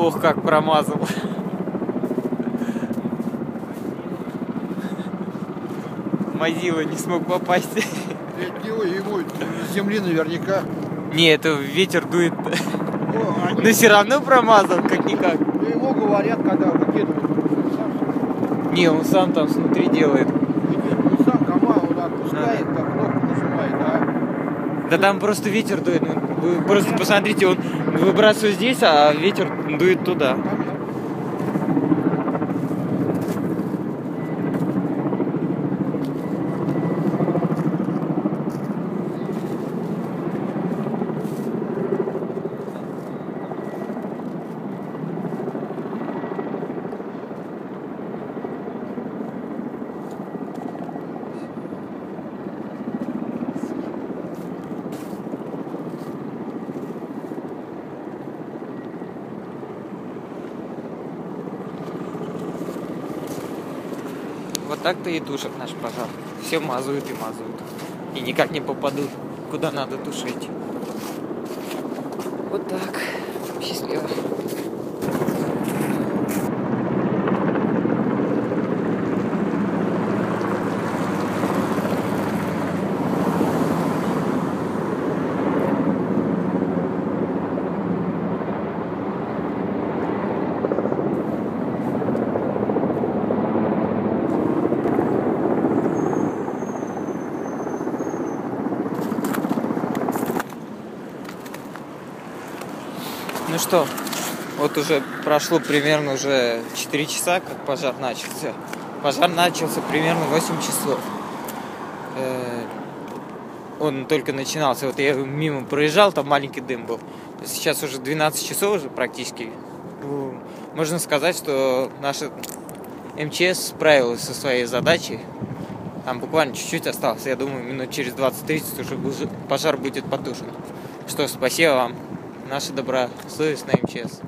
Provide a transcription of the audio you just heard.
Ох, как промазал. Мазила не смог попасть. Него ему земли наверняка. Не, это ветер дует. Ну, они- Но все равно промазал, как-никак. ну, ему говорят, когда выкидывают. Сам Не, он сам там внутри делает. Ну, сам команда он отпускает, так кнопку нажимает, а Да там просто ветер дует. Ну, Вы просто посмотрите, он выбрасывает здесь, а ветер дует туда. Вот так-то и тушат наш пожар. Все мазают и мазают. И никак не попадут, куда надо тушить. Вот так. Счастливо. Ну что, вот уже прошло примерно уже 4 часа, как пожар начался. Пожар начался примерно 8 часов. Э, Он только начинался. Вот я мимо проезжал, там маленький дым был. Сейчас уже 12 часов уже практически. Ну, Можно сказать, что наша МЧС справилась со своей задачей. Там буквально чуть-чуть осталось. Я думаю, минут через 20-30 уже пожар будет потушен. Что, спасибо вам, наша добросовестная МЧС.